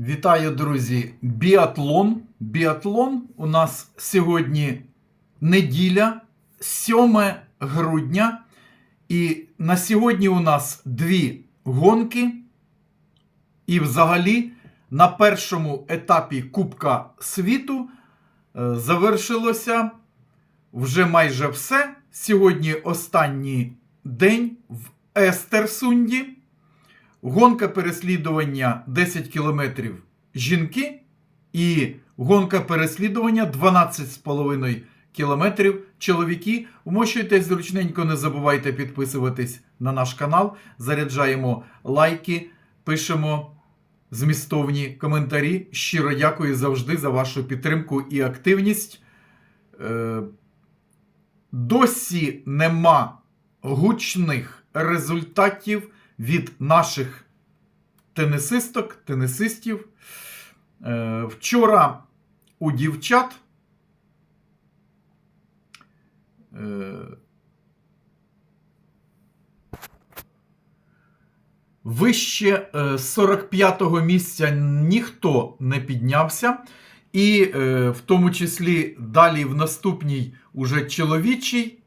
Вітаю, друзі! Біатлон. Біатлон у нас сьогодні неділя, 7 грудня. І на сьогодні у нас дві гонки. І взагалі на першому етапі Кубка світу е, завершилося вже майже все. Сьогодні останній день в Естерсунді. Гонка переслідування 10 кілометрів жінки і гонка переслідування 12,5 кілометрів чоловіки. Вмощуйтесь зручненько, не забувайте підписуватись на наш канал. Заряджаємо лайки, пишемо змістовні коментарі. Щиро дякую завжди за вашу підтримку і активність. Е, Досі нема гучних результатів від наших тенісисток, тенісистів. Е, Вчора у дівчат е, вище е, 45-го місця ніхто не піднявся. І е, в тому числі далі в наступній уже чоловічій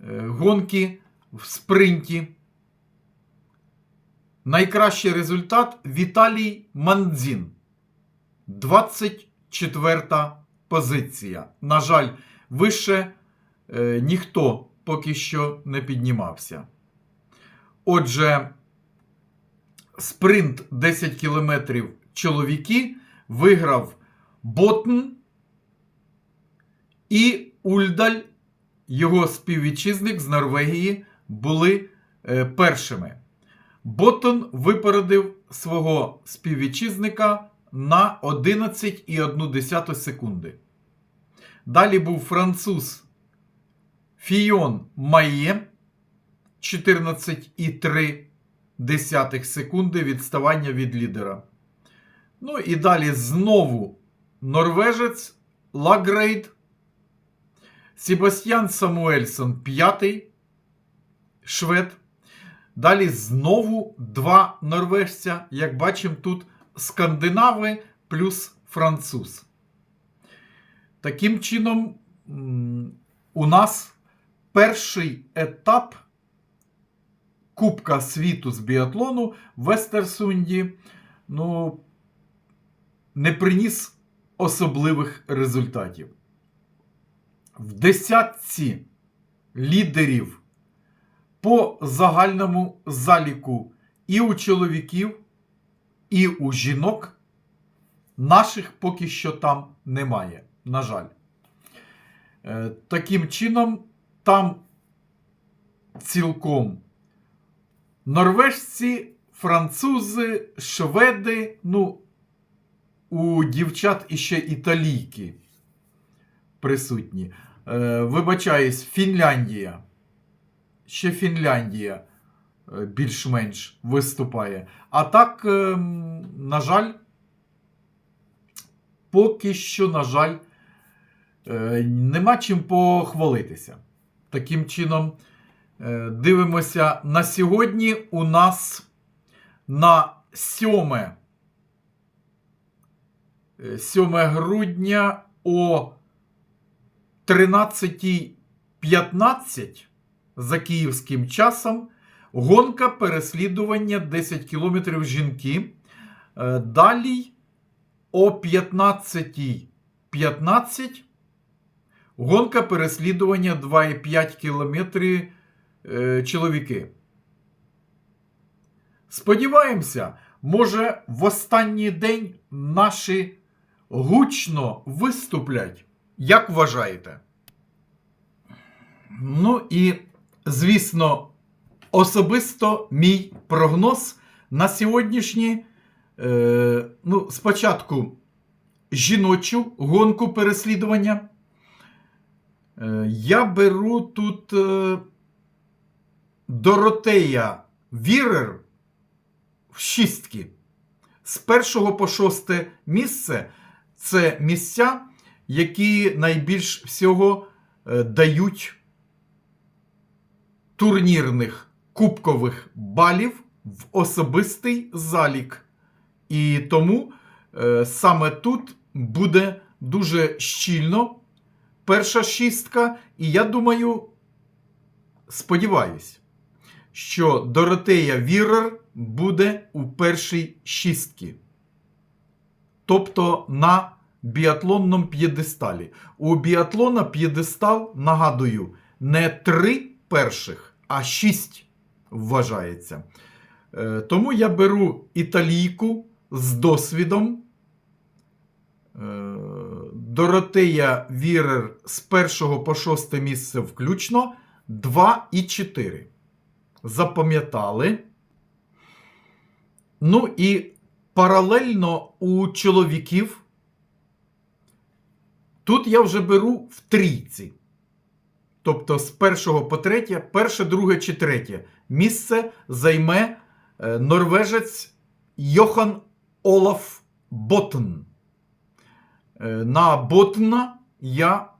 е, гонки в спринті. Найкращий результат Віталій Мандзін. 24 позиція. На жаль, вище е, ніхто поки що не піднімався. Отже, спринт 10 кілометрів чоловіки виграв Ботн і Ульдаль, його співвітчизник з Норвегії, були е, першими. Боттон випередив свого співвітчизника на 11,1 секунди. Далі був француз Фіон Майє 14,3 секунди відставання від лідера. Ну і далі знову норвежець Лагрейд. Себастьян Самуельсон п'ятий швед. Далі знову два норвежця. Як бачимо, тут скандинави плюс француз. Таким чином, у нас перший етап Кубка світу з біатлону в Естерсунді ну, не приніс особливих результатів. В десятці лідерів по загальному заліку і у чоловіків, і у жінок наших поки що там немає. На жаль. Е, Таким чином, там цілком норвежці, французи, шведи, ну, у дівчат іще італійки присутні. Е, Вибачаюсь, Фінляндія ще Фінляндія е, більш-менш виступає. А так, е, на жаль, поки що, на жаль, е, нема чим похвалитися. Таким чином, е, дивимося на сьогодні. У нас на 7, 7 грудня о 13.15 за київським часом. Гонка переслідування 10 кілометрів жінки. Е, Далі о 15.15 гонка переслідування 2,5 кілометри е, чоловіки. Сподіваємося, може в останній день наші гучно виступлять. Як вважаєте? Ну і звісно, особисто мій прогноз на сьогоднішній. Е, ну, спочатку жіночу гонку переслідування. Е, я беру тут е, Доротея Вірер в шістки. З першого по шосте місце це місця, які найбільш всього е, дають турнірних кубкових балів в особистий залік. І тому е, саме тут буде дуже щільно перша шістка, і я думаю, сподіваюсь, що Доротея Вірер буде у першій шістці. Тобто на біатлонному п'єдесталі. У біатлона п'єдестал, нагадую, не три перших, а шість вважається. Е, Тому я беру італійку з досвідом. Е, Доротея Вірер з першого по шосте місце включно 2 і 4. Запам'ятали. Ну і паралельно у чоловіків. Тут я вже беру в трійці. Тобто з першого по третє, перше, друге чи третє місце займе е, норвежець Йохан Олаф Ботн. Е, На Ботна я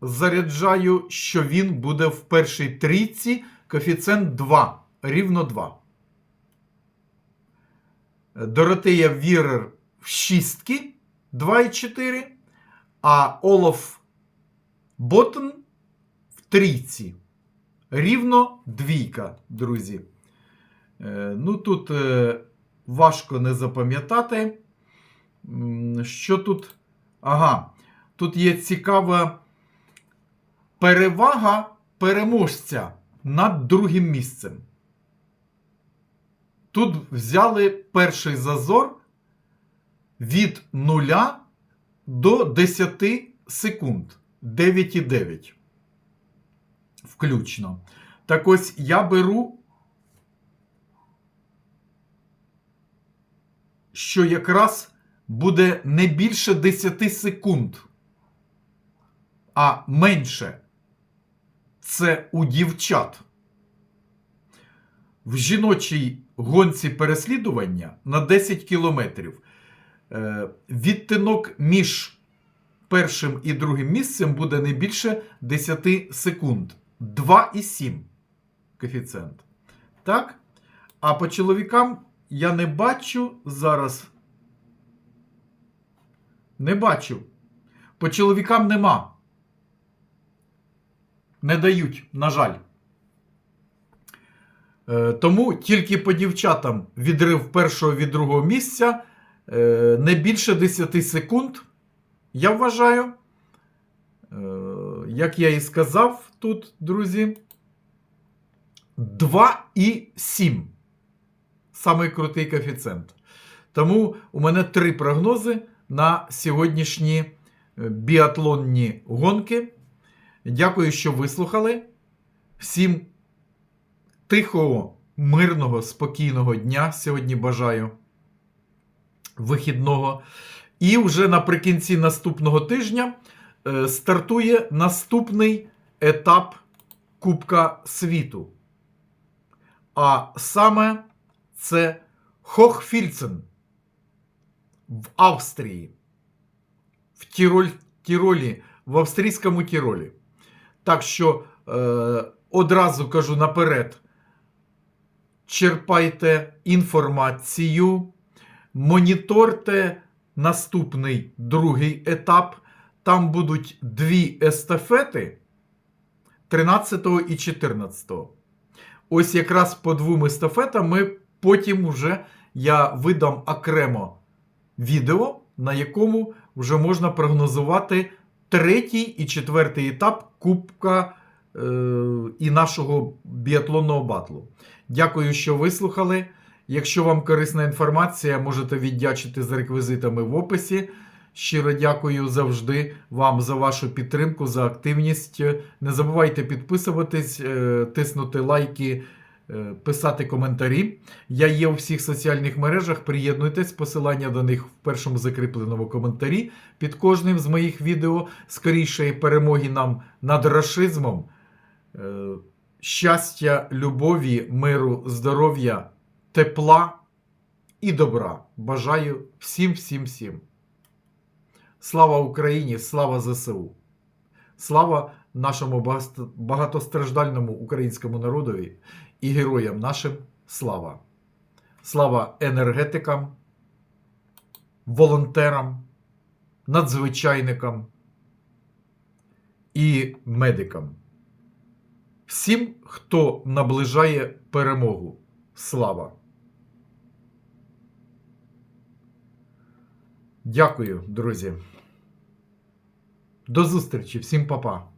заряджаю, що він буде в першій трійці коефіцієнт 2, рівно 2. Доротея Вірер в шістки 2,4, а Олаф Ботн в трійці. Рівно двійка, друзі. Е, Ну, тут е, важко не запам'ятати. Що тут? Ага, тут є цікава перевага переможця над другим місцем. Тут взяли перший зазор від 0 до 10 секунд. 9,9. Включно. Так ось я беру, що якраз буде не більше 10 секунд, а менше. Це у дівчат. В жіночій гонці переслідування на 10 кілометрів е, відтинок між першим і другим місцем буде не більше 10 секунд. 2,7 коефіцієнт. Так? А по чоловікам я не бачу зараз. Не бачу. По чоловікам нема. Не дають, на жаль. Е, Тому тільки по дівчатам відрив першого від другого місця е, не більше 10 секунд. Я вважаю, е, як я і сказав тут, друзі, 2,7. Самий крутий коефіцієнт. Тому у мене три прогнози на сьогоднішні е, біатлонні гонки. Дякую, що вислухали. Всім тихого, мирного, спокійного дня сьогодні бажаю. Вихідного. І вже наприкінці наступного тижня е, стартує наступний етап Кубка світу. А саме це Хохфільцен в Австрії, в Тіроль, Тіролі, в австрійському Тіролі. Так що е, одразу кажу наперед: черпайте інформацію, моніторте наступний другий етап. Там будуть дві естафети 13 і 14. Ось якраз по двом естафетам ми потім вже я видам окремо відео, на якому вже можна прогнозувати третій і четвертий етап Кубка е, і нашого біатлонного батлу. Дякую, що вислухали. Якщо вам корисна інформація, можете віддячити за реквізитами в описі. Щиро дякую завжди вам за вашу підтримку, за активність. Не забувайте підписуватись, е, тиснути лайки, е, писати коментарі. Я є у всіх соціальних мережах. Приєднуйтесь, посилання до них в першому закріпленому коментарі під кожним з моїх відео. Скорішої перемоги нам над рашизмом. Е, Щастя, любові, миру, здоров'я, тепла і добра. Бажаю всім, всім, всім. Слава Україні! Слава ЗСУ! Слава нашому багатостраждальному українському народові і героям нашим слава! Слава енергетикам, волонтерам, надзвичайникам і медикам. Всім, хто наближає перемогу. Слава! Дякую, друзі. До зустрічі, всім па-па.